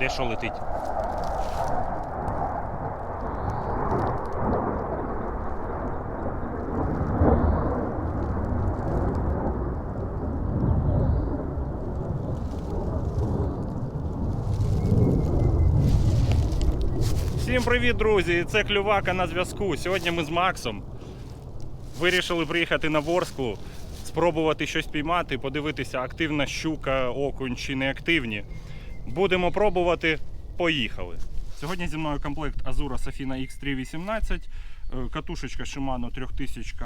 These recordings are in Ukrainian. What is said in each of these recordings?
Де що летить? Всім привіт, друзі! Це Клювака на зв'язку. Сьогодні ми з Максом вирішили приїхати на Ворсклу, спробувати щось піймати, подивитися, активна щука, окунь чи не активні. Будемо пробувати. Поїхали. Сьогодні зі мною комплект Azura Safina X318, е, катушечка Shimano 3000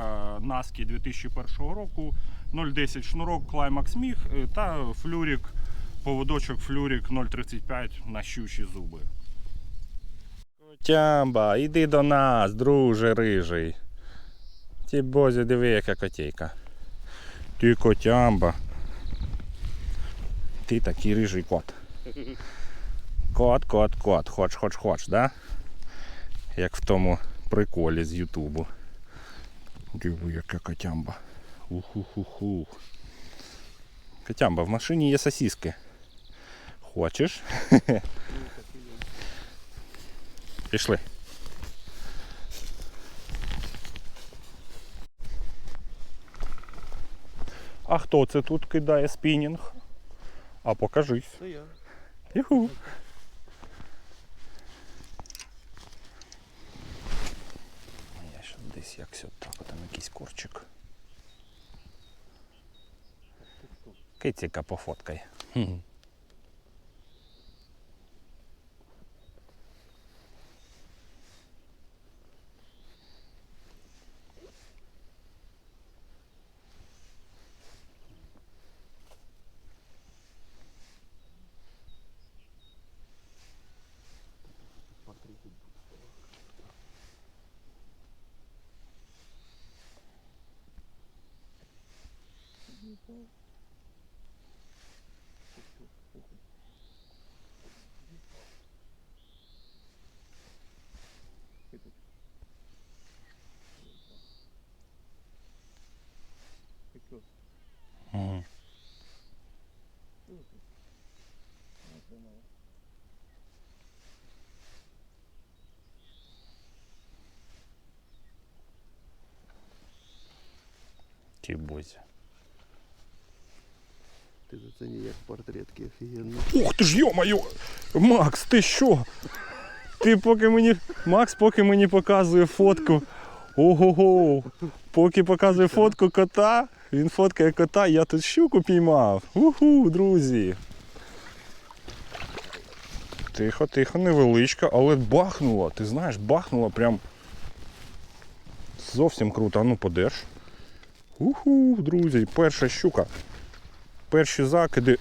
Naski 2001 року, 0,10 шнурок Climax Mig е, та флюрік, поводочок флюрік 0,35 на щучі зуби. Котямба, іди до нас, друже рижий. Ті бозі, диви, яка котейка. Ти котямба. Ти такий рижий кот. Кот, кот, кот. Хоч, хоч, хоч, да? Як в тому приколі з Ютубу. Диви, яка котямба. Уху-ху-ху. Котямба, в машині є сосиски. Хочеш? Пішли. А хто це тут кидає спінінг? А покажись. Це я. Юху. Я ще десь якось отак, там якийсь корчик. Кицяка пофоткай. Хм. Мгм. Ти за це ніяк портретки офігенно. Ух ти ж йо-моє! Макс, ти що? Ти поки мені. Макс поки мені показує фотку. Ого-го! Поки показує фотку кота, він фоткає кота, я тут щуку піймав. Уху, друзі. Тихо, тихо, невеличка, але бахнула. Ти знаєш, бахнула прям. Зовсім круто. А ну подерж. Уху, друзі, перша щука. Перші закиди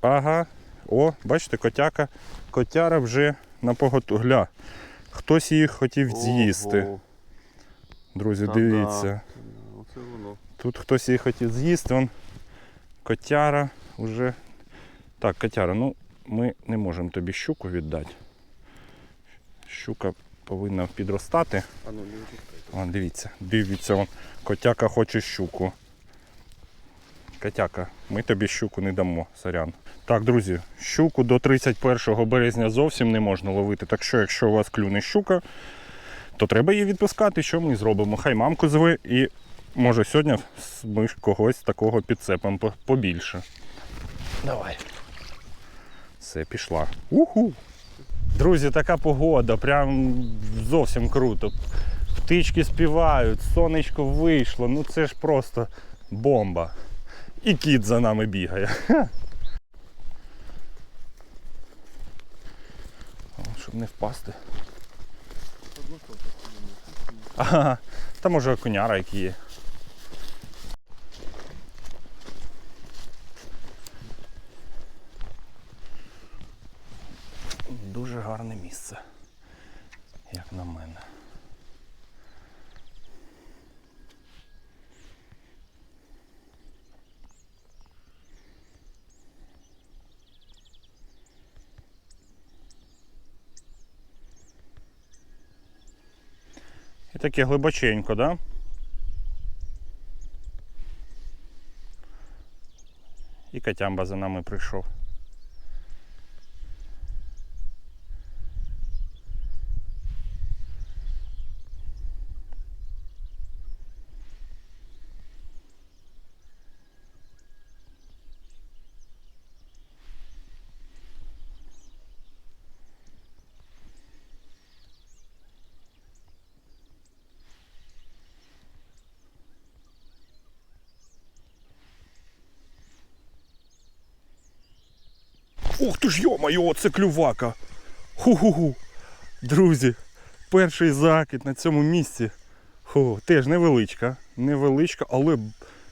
Ага. О, бачите, котяка. Котяра вже на поготу. Гля. Хтось їх хотів з'їсти. Друзі, дивіться. Оце воно. Тут хтось їх хотів з'їсти. Он котяра вже. Так, котяра, ну ми не можемо тобі щуку віддати. Щука повинна підростати. А ну не. О, дивіться, дивіться, он. котяка хоче щуку. Котяка, ми тобі щуку не дамо, сорян. Так, друзі, щуку до 31 березня зовсім не можна ловити. Так що, якщо у вас клюне щука, то треба її відпускати. Що ми зробимо? Хай мамку зве і може сьогодні ми когось такого підцепимо побільше. Давай. Все, пішла. Уху! Друзі, така погода, прям зовсім круто. Птички співають, сонечко вийшло, ну це ж просто бомба. І кіт за нами бігає. Щоб не впасти. Ага, там може окуняра який є. Дуже гарне місце, як на мене. І таке глибоченько, да? І Катямба за нами прийшов. Ух ти ж йо-моє, оце клювака. Ху-ху-ху. Друзі, перший закид на цьому місці. Ху, теж невеличка. Невеличка, але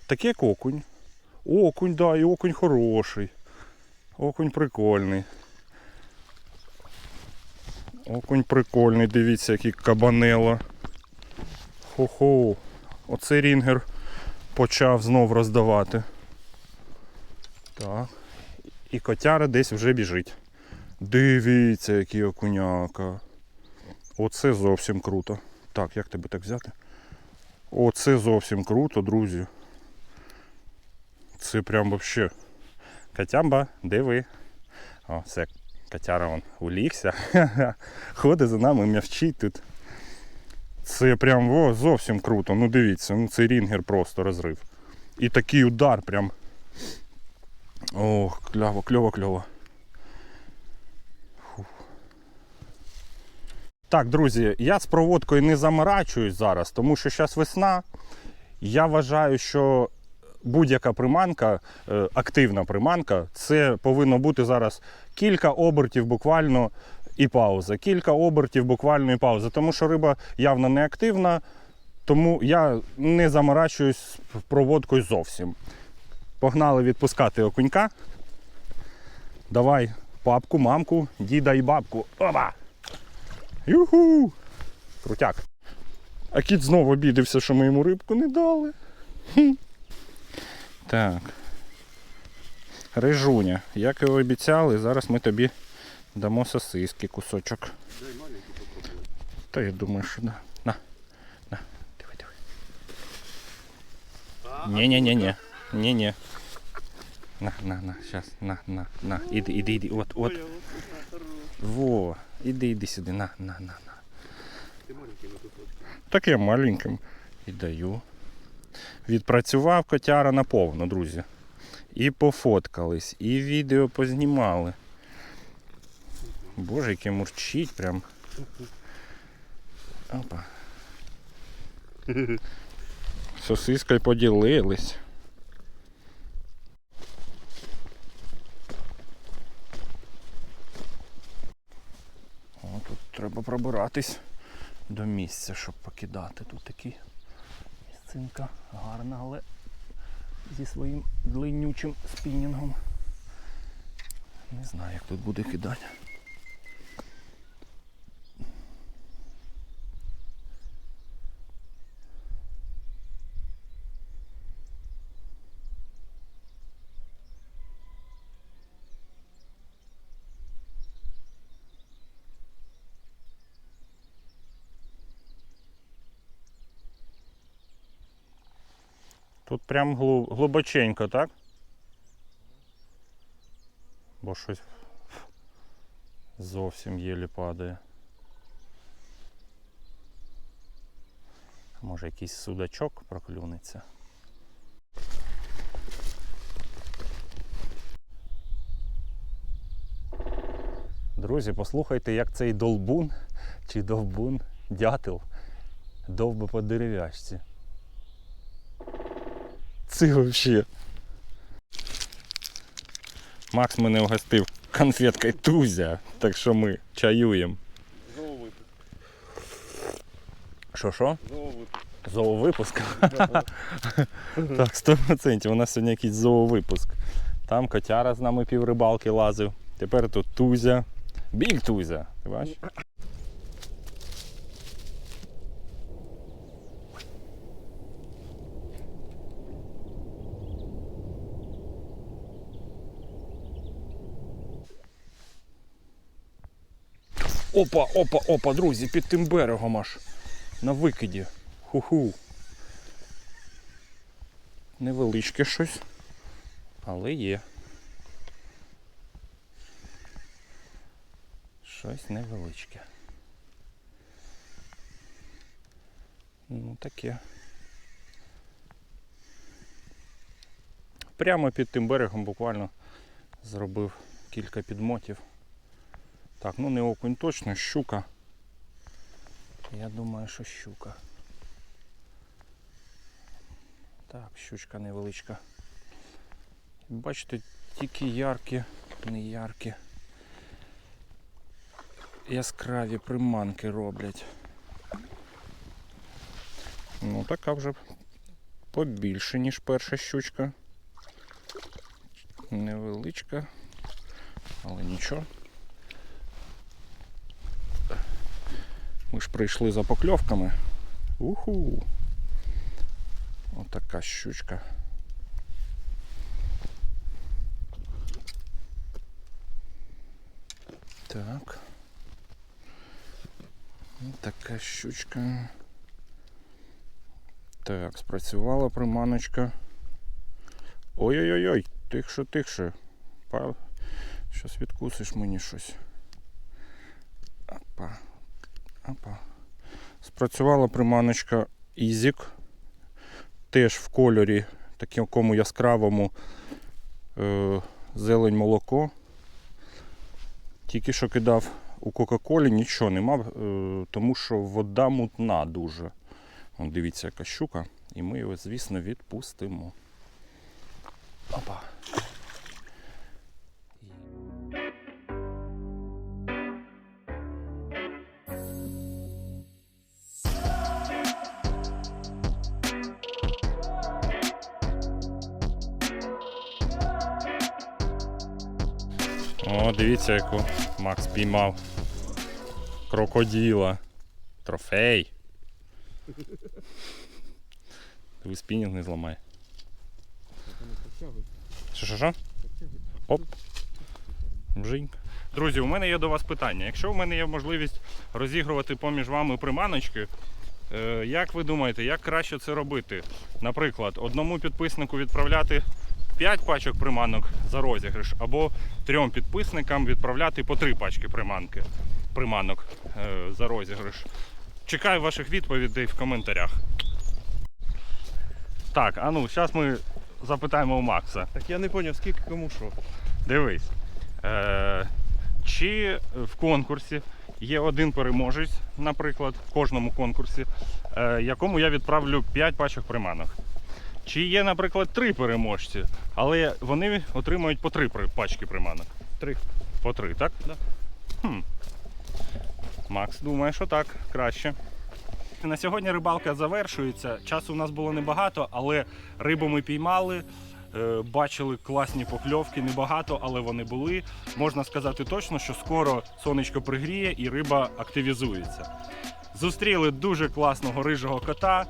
таке як окунь. Окунь, да, і окунь хороший. Окунь прикольний. Окунь прикольний, дивіться, який кабанело. Хо-хо. Оце рінгер почав знов роздавати. Так. І котяра десь вже біжить. Дивіться, який окуняка. Оце зовсім круто. Так, як тебе так взяти? Оце зовсім круто, друзі. Це прям вообще. Катямба, де ви? О, все, котяра вон улігся. Ходить за нами, м'явчить тут. Це прям о, зовсім круто. Ну дивіться, ну це рінгер просто розрив. І такий удар прям. Ох, кльово, кльово, кльово. Так, друзі, я з проводкою не заморачуюсь зараз, тому що зараз весна. Я вважаю, що будь-яка приманка, е, активна приманка, це повинно бути зараз кілька обертів буквально і пауза. Кілька обертів буквально і пауза. Тому що риба явно не активна, тому я не заморачуюсь проводкою зовсім. Погнали відпускати окунька. Давай папку, мамку, діда і бабку. Опа! Юху! Крутяк. А кіт знову обідався, що ми йому рибку не дали. Хм. Так. Рижуня, як і обіцяли, зараз ми тобі дамо сосиски кусочок. Дай маленький попробуй. Та я думаю, що да. На. На. Диви, диви. Ні-ні-ні-ні. Ні-ні. На, на, на, щас, на, на, на. Іди, іди, іди. От, от. Во. Іди, іди сюди. На, на, на, на. На. Так я маленьким і даю. Відпрацював котяра наповно, друзі. І пофоткались, і відео познімали. Боже, яке мурчить прям. Опа. Сосискою поділились. О, тут треба пробиратись до місця, щоб покидати. Тут такі місцинка гарна, але зі своїм длиннючим спінінгом. Не знаю, як тут буде кидати. Прям глибоченько, так? Бо щось зовсім єлі падає. Може якийсь судачок проклюнеться. Друзі, послухайте, як цей долбун чи довбун, дятел довбе по дерев'яшці. Це вообще. Макс мене угостив конфеткою Тузя, так що ми чаюємо. Знову Що що? Знову Зоовипуск? так, 100%. У нас сьогодні якийсь зоовипуск. Там котяра з нами піврибалки лазив. Тепер тут Тузя. Біль Тузя. Ти бачиш? Опа, опа, опа, друзі, під тим берегом аж. На викиді. Ху-ху. Невеличке щось. Але є. Щось невеличке. Ну таке. Прямо під тим берегом буквально зробив кілька підмотів. Так, ну не окунь точно, щука. Я думаю, що щука. Так, щучка невеличка. Бачите, тільки яркі неяркі. Яскраві приманки роблять. Ну, така вже побільше, ніж перша щучка. Невеличка, але нічого. Ж прийшли за покльовками. Уху! Отака щучка. Так. Така щучка. Так, спрацювала приманочка. Ой-ой-ой, тихше, тихше. Щас відкусиш мені щось. Опа. Опа. Спрацювала приманочка Ізік. Теж в кольорі, такому яскравому е, зелень молоко. Тільки що кидав у Кока-Колі, нічого нема, е, тому що вода мутна дуже. Вон, дивіться, яка щука. І ми його, звісно, відпустимо. Опа. О, дивіться, яку Макс піймав. Крокоділа. Трофей. Диви спінінг не зламай. Що, що, що? Оп. Бжиньк. Друзі, у мене є до вас питання. Якщо у мене є можливість розігрувати поміж вами приманочки, е, як ви думаєте, як краще це робити? Наприклад, одному підписнику відправляти 5 пачок приманок за розіграш, або трьом підписникам відправляти по 3 пачки приманки, приманок е, за розіграш. Чекаю ваших відповідей в коментарях. Так, а ну, зараз ми запитаємо у Макса. Так я не зрозумів, скільки кому що. Дивись. Е, чи в конкурсі є один переможець, наприклад, в кожному конкурсі, е, якому я відправлю 5 пачок приманок. Чи є, наприклад, три переможці, але вони отримують по три пачки приманок. Три. По три, так? Да. Хм. Макс думає, що так, краще. На сьогодні рибалка завершується. Часу у нас було небагато, але рибу ми піймали. е, Бачили класні покльовки, небагато, але вони були. Можна сказати точно, що скоро сонечко пригріє і риба активізується. Зустріли дуже класного рижого кота.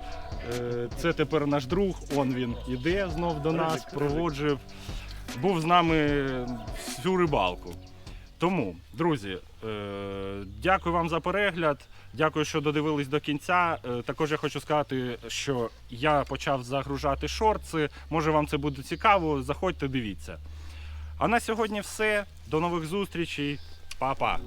Е, Це тепер наш друг. Он він іде знов до нас, проводжив. Був з нами всю рибалку. Тому, друзі, е, дякую вам за перегляд. Дякую, що додивились до кінця. Е, Також я хочу сказати, що я почав загружати шорти. Може вам це буде цікаво. Заходьте, дивіться. А на сьогодні все. До нових зустрічей. Па-па.